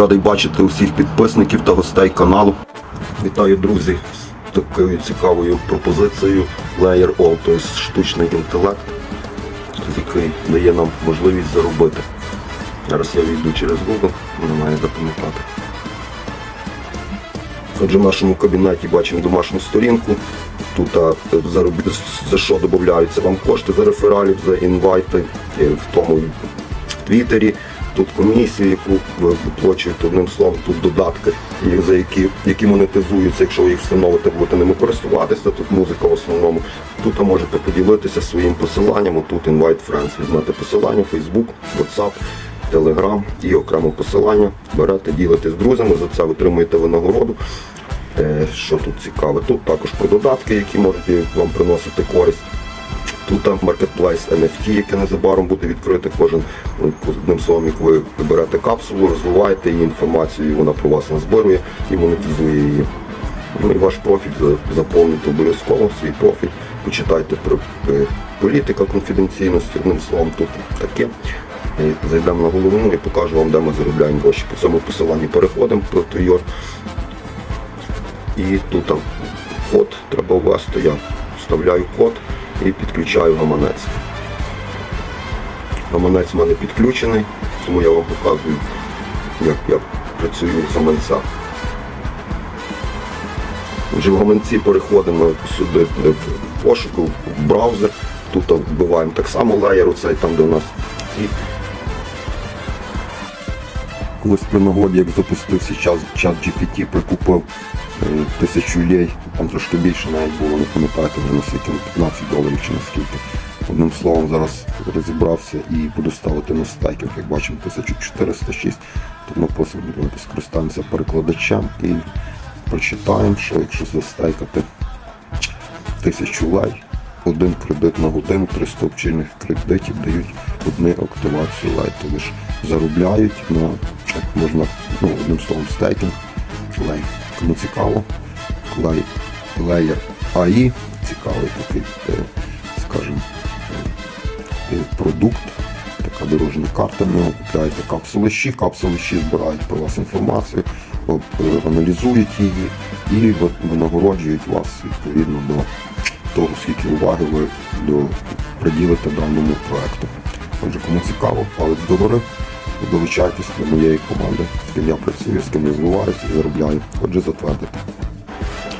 Радий бачити усіх підписників та гостей каналу. Вітаю, друзі, з такою цікавою пропозицією Layer All, тобто штучний інтелект, який дає нам можливість заробити. Зараз я війду через Google, не має запам'ятати. Отже, в нашому кабінеті бачимо домашню сторінку. Тут а, заробі- за що додаються вам кошти за рефералів, за інвайти, в тому в Твіттері. Тут комісію, яку ви виплачуєте одним словом, тут додатки, за які, які монетизуються, якщо ви їх встановите, будете ними користуватися. Тут музика в основному. Тут можете поділитися своїм посиланням. Тут Invite Friends. Візьмете посилання, Facebook, WhatsApp, Telegram і окремо посилання. Берете, ділите з друзями, за це отримуєте винагороду. Е, Що тут цікаве? Тут також про додатки, які можуть вам приносити користь. Тут там маркетплейс NFT, яке незабаром буде відкрите. Кожен ну, одним словом, як ви берете капсулу, розвиваєте її інформацію, вона про вас назбирує і монетизує її. Ну і ваш профіль за- заповнюйте обов'язково свій профіль, почитайте про е, політика конфіденційності, одним словом, тут таке. Е, Зайдемо на головну і покажу вам, де ми заробляємо гроші. По цьому посиланні переходимо про Тойор. І тут код треба ввести. Я вставляю код і підключаю гаманець. Гаманець в мене підключений, тому я вам показую, як я працюю з гаманця. Вже в гаманці переходимо сюди в пошуку, в браузер. Тут вбиваємо так само леєр, оцей там, де у нас. Колись при нагоді, як запустився чат GPT, прикупив тисячу лей, там трошки більше навіть було, не пам'ятаєте вже наскільки, 15 доларів чи наскільки. Одним словом, зараз розібрався і буду ставити на стейкінг, як бачимо, 1406. Тут ми просимо, давайте скористаємося перекладачем і прочитаємо, що якщо застейкати тисячу лей, один кредит на годину, 300 обчинних кредитів дають одну активацію лей. Тобто ж заробляють на як можна, ну, одним словом, стейкінг, лей. Кому цікаво, лей, леєр АІ, цікавий такий, е, скажімо, е, продукт, така дорожня карта, в нього купляєте капсули щі, капсули щі збирають про вас інформацію, е, аналізують її і винагороджують вас відповідно до того, скільки уваги ви приділите даному проекту. Отже, кому цікаво, палець догори, долучайтесь до моєї команди, з ким я працюю, з ким я звиваюся і заробляю. Отже, затвердити.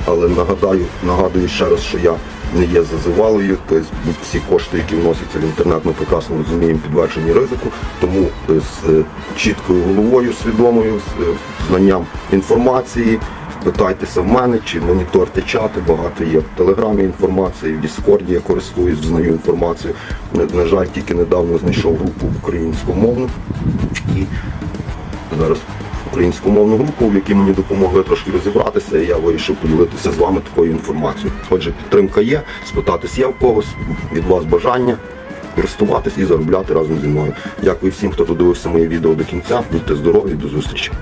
Але нагадаю, нагадую ще раз, що я не є зазивалою, тобто всі кошти, які вносяться в інтернет, ми прекрасно розуміємо, підвершені ризику. Тому з е, чіткою головою, свідомою, з е, знанням інформації. Питайтеся в мене, чи моніторте чати, багато є в Телеграмі інформації, в Діскорді я користуюсь, знаю інформацію. На, жаль, тільки недавно знайшов групу українськомовну і зараз українськомовну групу, в якій мені допомогли трошки розібратися, і я вирішив поділитися з вами такою інформацією. Отже, підтримка є, спитатись є в когось, від вас бажання користуватись і заробляти разом зі мною. Дякую всім, хто додивився моє відео до кінця. Будьте здорові, до зустрічі.